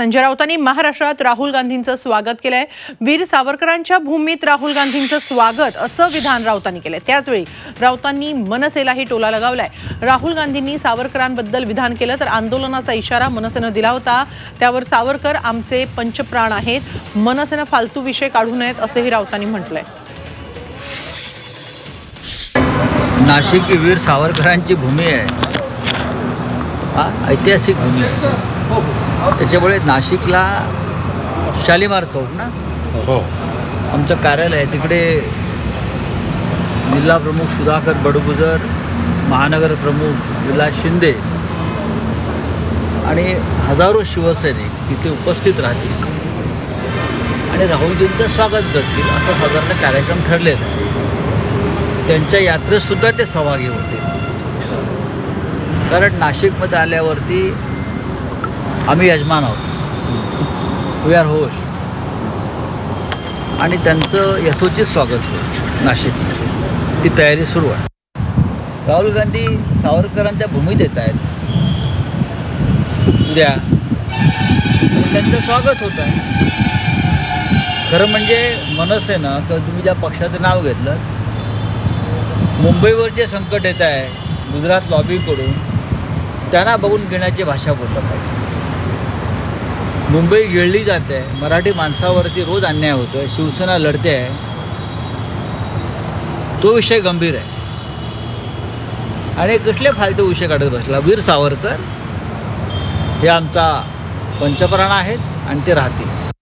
संजय राऊतांनी महाराष्ट्रात राहुल गांधींचं स्वागत केलंय. वीर सावरकरांच्या भूमीत राहुल गांधींचं स्वागत असं विधान राऊतांनी केलंय. त्याचवेळी राऊतांनी मनसेलाही टोला लगावलाय. राहुल गांधींनी सावरकरांबद्दल विधान केलं तर आंदोलनाचा इशारा मनसेनं दिला होता. त्यावर सावरकर आमचे पंचप्राण आहेत. मनसेनं फालतू विषय काढू नयेत असंही राऊतांनी म्हटलंय. नाशिक ही वीर सावरकरांची भूमी आहे. ऐतिहासिक भूमी आहे. त्याच्यामुळे नाशिकला शालिमार चौक ना? हो. आमचं कार्यालय आहे. तिकडे जिल्हा प्रमुख सुधाकर बडगुजर महानगर प्रमुख विलास शिंदे आणि हजारो शिवसैनिक तिथे उपस्थित राहतील. आणि राहुलजींचं स्वागत करतील असा साधारण कार्यक्रम ठरलेला आहे. त्यांच्या यात्रेतसुद्धा ते सहभागी होते कारण नाशिकमध्ये आल्यावरती आम्ही यजमान आहोत. वी आर होस्ट आणि त्यांचं यथोचित स्वागत होईल नाशिकमध्ये. ती तयारी सुरू आहे. राहुल गांधी सावरकरांच्या भूमीत येत आहेत. उद्या. त्यांचं स्वागत होत आहे. खरं म्हणजे मनसेनं किंवा तुम्ही ज्या पक्षाचं नाव घेतलं मुंबईवर जे संकट येत आहे गुजरात लॉबीकडून त्यांना बघून घेण्याची भाषा बोललं पाहिजे. मुंबई गिळली जाते मराठी माणसावरती रोज अन्याय होतो आहे शिवसेना लढते आहे. तो विषय गंभीर आहे. आणि कसले फालतू विषय काढत बसला? वीर सावरकर हे आमचा पंचप्राण आहेत आणि ते राहतील.